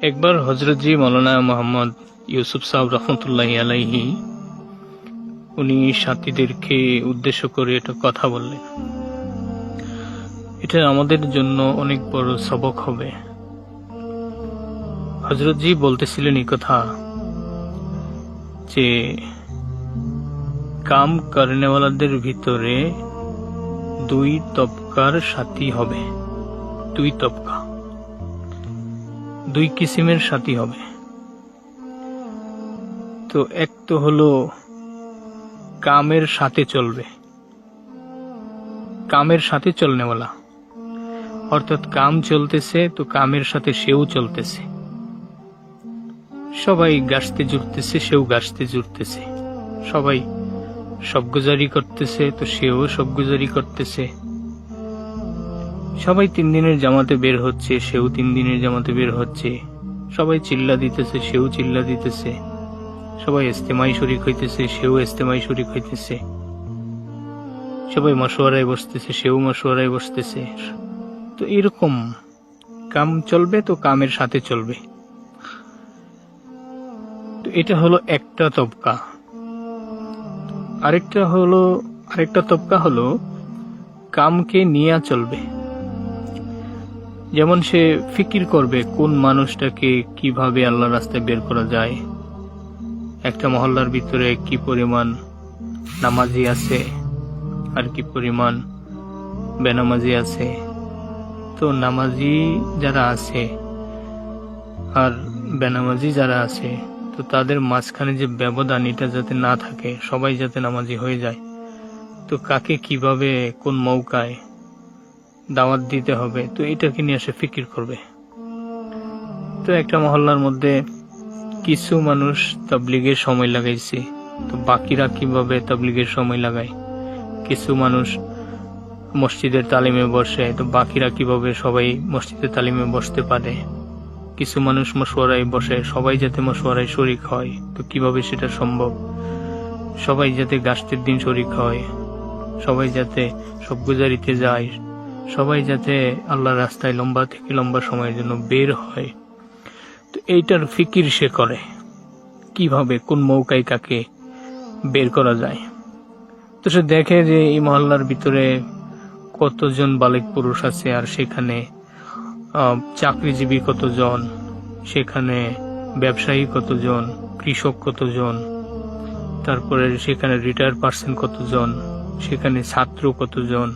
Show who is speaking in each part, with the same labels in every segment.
Speaker 1: একবার হজরতজি মৌলানা মোহাম্মদ ইউসুফ সাহেব রহমতুল্লাহ আলাইহি, উনি সাথীদেরকে উদ্দেশ্য করে একটা কথা বললেন। এটা আমাদের জন্য অনেক বড় সবক হবে। হজরতজি বলতেছিলেন এই কথা যে, কাম করেনেওয়ালাদের ভিতরে দুই তবকার সাথী হবে। দুই তবকা দুই কিসিমের সাথী হবে। তো এক তো হলো, কামের সাথে চলবে। কামের সাথে চলনেওয়ালা অর্থাৎ কাম চলতেছে, তো কামের সাথে সেও চলতেছে। সবাই গাছতে জুড়তেছে সেও গাছতে জুড়তেছে সবাই সবগুজারি করতেছে, তো সেও সবগুজারি করতেছে। সবাই তিন দিনের জামাতে বের হচ্ছে, সেও তিন দিনের জামাতে বের হচ্ছে। সবাই চিল্লা দিতেছে, সেও চিল্লা দিতেছে। সবাই ইস্তেমাই শরিক হইতেছে, সেও ইস্তেমাই শরিক হইতেছে। সবাই মশওয়ারায় বসতেছে, সেও মশওয়ারায় বসতেছে। তো এরকম কাম চলবে, তো কামের সাথে চলবে। তো এটা হলো একটা তবকা। আরেকটা হলো, আরেকটা তবকা হলো, কামকে নিয়ে চলবে। যেমন সে ফিকির করবে কোন মানুষটাকে কীভাবে আল্লাহ রাস্তায় বের করা যায়। একটা মহল্লার ভিতরে কি পরিমাণ নামাজি আছে আর কি পরিমাণ বেনামাজি আছে। তো নামাজি যারা আছে আর বেনামাজি যারা আছে, তো তাদের মাঝখানে যে ব্যবধান এটা যাতে না থাকে, সবাই যাতে নামাজি হয়ে যায়। তো কাকে কীভাবে কোন মৌকায় দাওয়াত দিতে হবে। তো এটাকে নিয়ে সে ফিকির করবে। তো একটা মহল্লার মধ্যে কিছু মানুষ তাবলিগের সময় লাগাইছে। তো বাকিরা কীভাবে তাবলিগের সময় লাগায়? কিছু মানুষ মসজিদের তালিমে বসে। তো বাকিরা কীভাবে সবাই মসজিদের তালিমে বসতে পারে? কিছু মানুষ মশওয়ারায় বসে। সবাই যাতে মশওয়ারায় শরিক হয়, তো কীভাবে সেটা সম্ভব? সবাই যাতে গাছটির দিন শরিক হয়। সবাই যাতে সব গুজারিতে যায়। সবাই যাতে আল্লাহর রাস্তায় লম্বা থেকে লম্বা সময়ের জন্য বের হয়। তো এইটার ফিকির সে করে। কীভাবে, কোন মৌকায় কাকে বের করা যায়। তো সে দেখে যে এই মহল্লার ভিতরে কতজন বালিক পুরুষ আছে আর সেখানে চাকরিজীবী কতজন, সেখানে ব্যবসায়ী কতজন, কৃষক কতজন, তারপরে সেখানে রিটায়ার পার্সন কতজন, সেখানে ছাত্র কতজন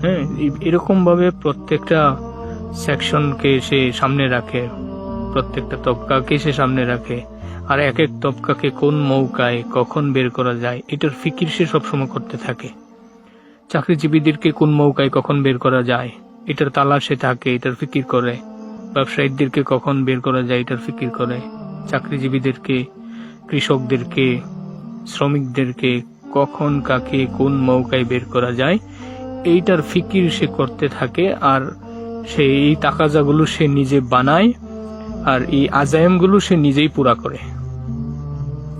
Speaker 1: হ্যাঁ এরকম ভাবে প্রত্যেকটা সেকশনকে সে সামনে রাখে। প্রত্যেকটা তবকাকে সে সামনে রাখে। আর এক এক তবকাকে কোন মৌকায় কখন বের করা যায়, এটার ফিকির সে সবসময় করতে থাকে। চাকরিজীবীদেরকে কোন মৌকায় কখন বের করা যায়, এটার তালা সে থাকে, এটার ফিকির করে। ব্যবসায়ীদেরকে কখন বের করা যায়, এটার ফিকির করে। চাকরিজীবীদেরকে, কৃষকদেরকে, শ্রমিকদেরকে কখন কাকে কোন মৌকায় বের করা যায় এইটার ফিকির সে করতে থাকে, আর সে এই তাকাজাগুলো সে নিজে বানায়, আর এই আজায়ামগুলো সে নিজেই পুরা করে।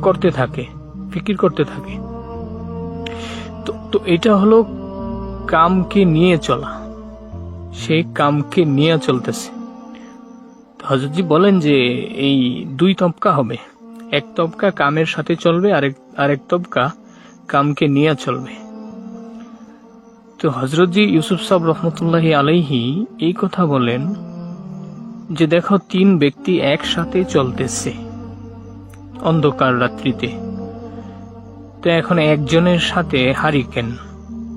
Speaker 1: করতে থাকে, ফিকির করতে থাকে। তো তো এটা হলো কামকে নিয়ে চলা। সেই কামকে নিয়ে চলতেছে। হজরতজি বলেন যে, এই দুই তবকা হবে। এক তবকা কামের সাথে চলবে, আরেক আরেক তবকা কামকে নিয়ে চলবে। তো হজরতজি ইউসুফ সাহ রহমতুল্লাহ আলাইহি এই কথা বলেন যে দেখো তিন ব্যক্তি একসাথে চলতেছে অন্ধকার রাত্রিতে। তো এখন একজনের সাথে হারিকেন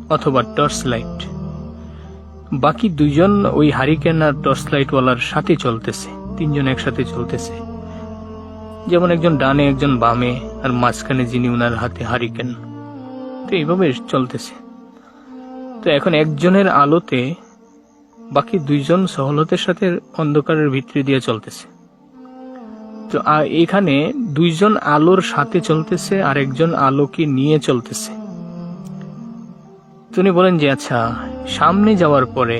Speaker 1: অথবা টর্চ লাইট বাকি দুইজন ওই হারিকেন আর টর্চ লাইট ওয়ালার সাথে চলতেছে, তিনজন একসাথে চলতেছে। যেমন একজন ডানে, একজন বামে, আর মাঝখানে যিনি উনার হাতে হারিকেন। তো এইভাবে চলতেছে। তো এখন একজনের আলোতে বাকি দুইজন সহলতের সাথে অন্ধকারের ভিতরে দিয়ে চলতেছে। তো এখানে দুইজন আলোর সাথে চলতেছে, আর একজন আলোকে নিয়ে চলতেছে। তিনি বলেন যে আচ্ছা সামনে যাওয়ার পরে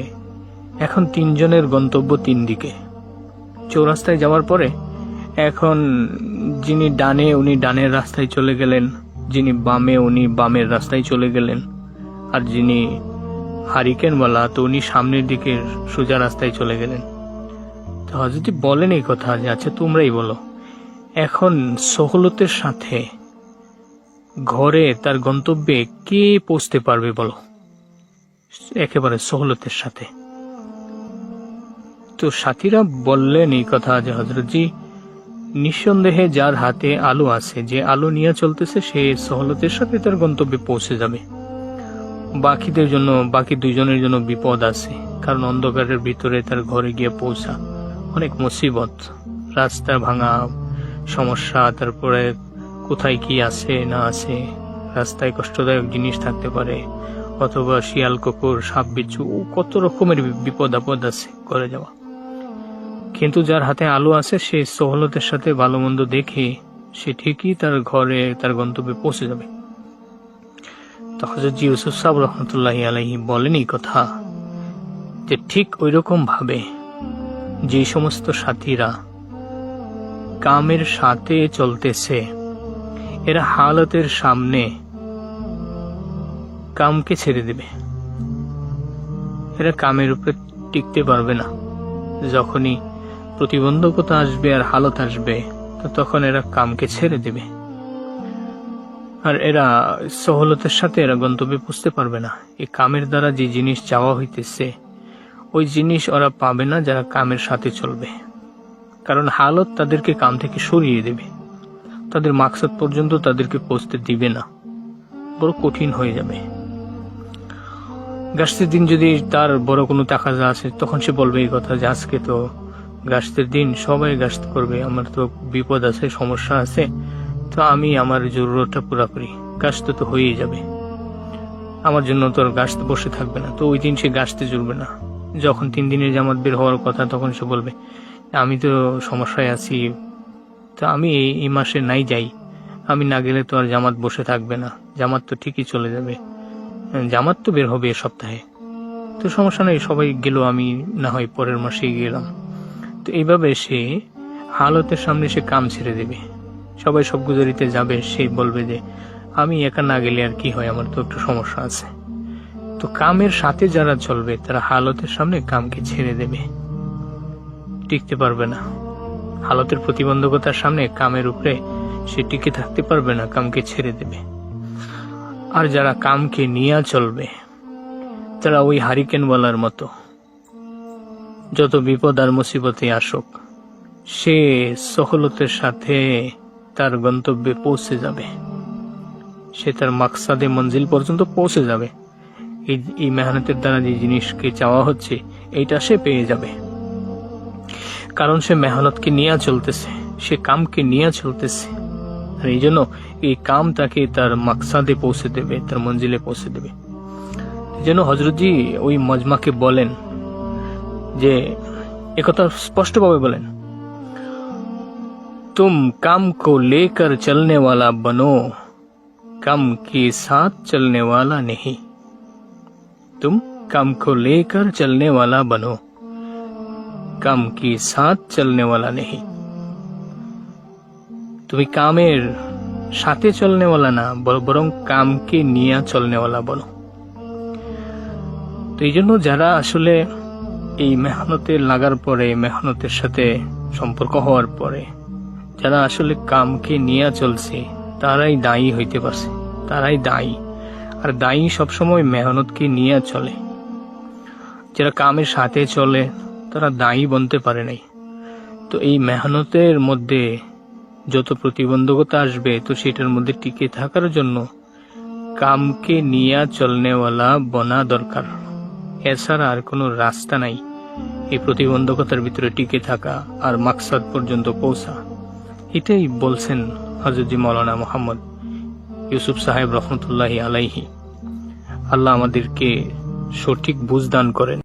Speaker 1: এখন তিনজনের গন্তব্য তিন দিকে চৌরাস্তায় যাওয়ার পরে এখন যিনি ডানে উনি ডানের রাস্তায় চলে গেলেন, যিনি বামে উনি বামের রাস্তায় চলে গেলেন, আর যিনি হারিকেনওয়ালা তো উনি সামনের দিকে সোজা রাস্তায় চলে গেলেন। তো হজরতি বলেন এই কথা যে আচ্ছা তোমরাই বলো, এখন সহলতের সাথে ঘরে তার গন্তব্যে কে পৌঁছতে পারবে বলো? একেবারে সহলতের সাথে। তো সাথীরা বললেন এই কথা যে হজরতজি নিঃসন্দেহে যার হাতে আলো আছে, যে আলো নিয়ে চলতেছে, সে সহলতের সাথে তার গন্তব্যে পৌঁছে যাবে। বাকিদের জন্য, বাকি দুজনের জন্য বিপদ আছে। কারণ অন্ধকারের ভিতরে তার ঘরে গিয়ে পৌঁছা অনেক মুসিবত। রাস্তা ভাঙা, সমস্যা, তারপরে কোথায় কি আছে, না আছে, রাস্তায় কষ্টদায়ক জিনিস থাকতে পারে, অথবা শিয়াল, কুকুর, সাপ, বিচ্ছু কত রকমের বিপদ আপদ আছে করে যাওয়া। কিন্তু যার হাতে আলো আছে, সে সহলতের সাথে ভালো মন্দ দেখে সে ঠিকই তার ঘরে, তার গন্তব্যে পৌঁছে যাবে। তো হজরত ইউসুফ সাহ রহমতুল্লাহ আলহি বলেন এই কথা যে ঠিক ওই ভাবে যে সমস্ত সাথীরা কামের সাথে চলতেছে, এরা হালতের সামনে কামকে ছেড়ে দেবে। এরা কামের উপরে টিকতে পারবে না। যখনই প্রতিবন্ধকতা আসবে আর হালত আসবে, তো তখন এরা কামকে ছেড়ে দেবে। আর এরা সহলতের সাথে এরা গন্তব্যে পুষতে পারবে না। এই কামের দ্বারা যে জিনিস চাওয়া হইতেছে, ওই জিনিস ওরা পাবে না যারা কামের সাথে চলবে। কারণ হালত তাদেরকে কাম থেকে সরিয়ে দেবে। তাদের মাকসাদ পর্যন্ত তাদেরকে পৌঁছতে দিবে না। বড় কঠিন হয়ে যাবে। গাছের দিন যদি তার বড় কোনো তাকাজা আছে, তখন সে বলবে এই কথা যে, আজকে তো গাছের দিন, সবাই গাছ করবে, আমার তো বিপদ আছে, সমস্যা আছে। তো আমি আমার জরুরতটা পুরা করি। গাছ তো হয়েই যাবে। আমার জন্য তো আর গাছ বসে থাকবে না। তো ওই দিন সে গাছতে জুড়বে না। যখন তিন দিনের জামাত বের হওয়ার কথা, তখন সে বলবে, আমি তো সমস্যায় আছি। তো আমি এই- এই মাসে নাই যাই। আমি না গেলে তো আর জামাত বসে থাকবে না। জামাত তো ঠিকই চলে যাবে। জামাত তো বের হবে এ সপ্তাহে। তো সমস্যা নেই, সবাই গেল, আমি না হয় পরের মাসে গেলাম। তো এইভাবে সে হালতের সামনে সে কাম ছেড়ে দেবে। সবাই সব গুজারিতে যাবে, সে বলবে যে, আমি একা না গেলে আর কি হয়? আমার তো একটু সমস্যা আছে। তো কামের সাথে যারা চলবে, তারা হালতের সামনে কামকে ছেড়ে দেবে। টিকতে পারবে না। হালতের প্রতিবন্ধকতার সামনে কামের উপরে সে টিকে থাকতে পারবে না, কামকে ছেড়ে দেবে। আর যারা কামকে নিয়ে চলবে, তারা ওই হারিকেনওয়ালার মতো। যত বিপদ আর মুসিবতে আসুক, সে সহলতের সাথে তার গন্তব্যে পৌঁছে যাবে। সে তার মাকসাদে মঞ্জিল পর্যন্ত পৌঁছে যাবে। এই এই মেহনতের দ্বারা যে জিনিসকে চাওয়া হচ্ছে, এইটা সে পেয়ে যাবে। কারণ সে মেহনতকে নিয়ে চলতেছে, সে কামকে নিয়ে চলতেছে। আর এই জন্য এই কাম তাকে তার মাকসাদে পৌঁছে দেবে, তার মঞ্জিলে পৌঁছে দেবে। যেন হজরতজি ওই মজমাকে বলেন যে, একথা স্পষ্টভাবে বলেন। तुम काम को लेकर चलने वाला बनो कम के साथ चलने वाला नहीं तुम कम को लेकर चलने वाला बनो कम के साथ चलने वाला नहीं তুমি কামের সাথে চলনেওয়ালা না ব- বরং কামকে নিয়ে চলনেওয়ালা বলো তো এই জন্য যারা আসলে এই মেহনতে লাগার পরে মেহনতের সাথে সম্পর্ক হওয়ার পরে যারা আসলে কামকে নিয়ে চলছে, তারাই দায়ী হইতে পারছে। তারাই দায়ী। আর দায়ী সবসময় মেহনতকে নিয়ে চলে। যারা কামের সাথে চলে, তারা দায়ী বনতে পারে নাই। তো এই মেহনতের মধ্যে যত প্রতিবন্ধকতা আসবে, তো সেটার মধ্যে টিকে থাকার জন্য কামকে নিয়ে চলনেওয়ালা বনা দরকার। এছাড়া আর কোনো রাস্তা নাই। এই প্রতিবন্ধকতার ভিতরে টিকে থাকা আর মাকসাদ পর্যন্ত পৌঁছা। এটাই বলছেন হজরত মৌলানা মোহাম্মদ ইউসুফ সাহেব রহমতুল্লাহি আলাইহি। আল্লাহ আমাদেরকে সঠিক বুঝদান করেন।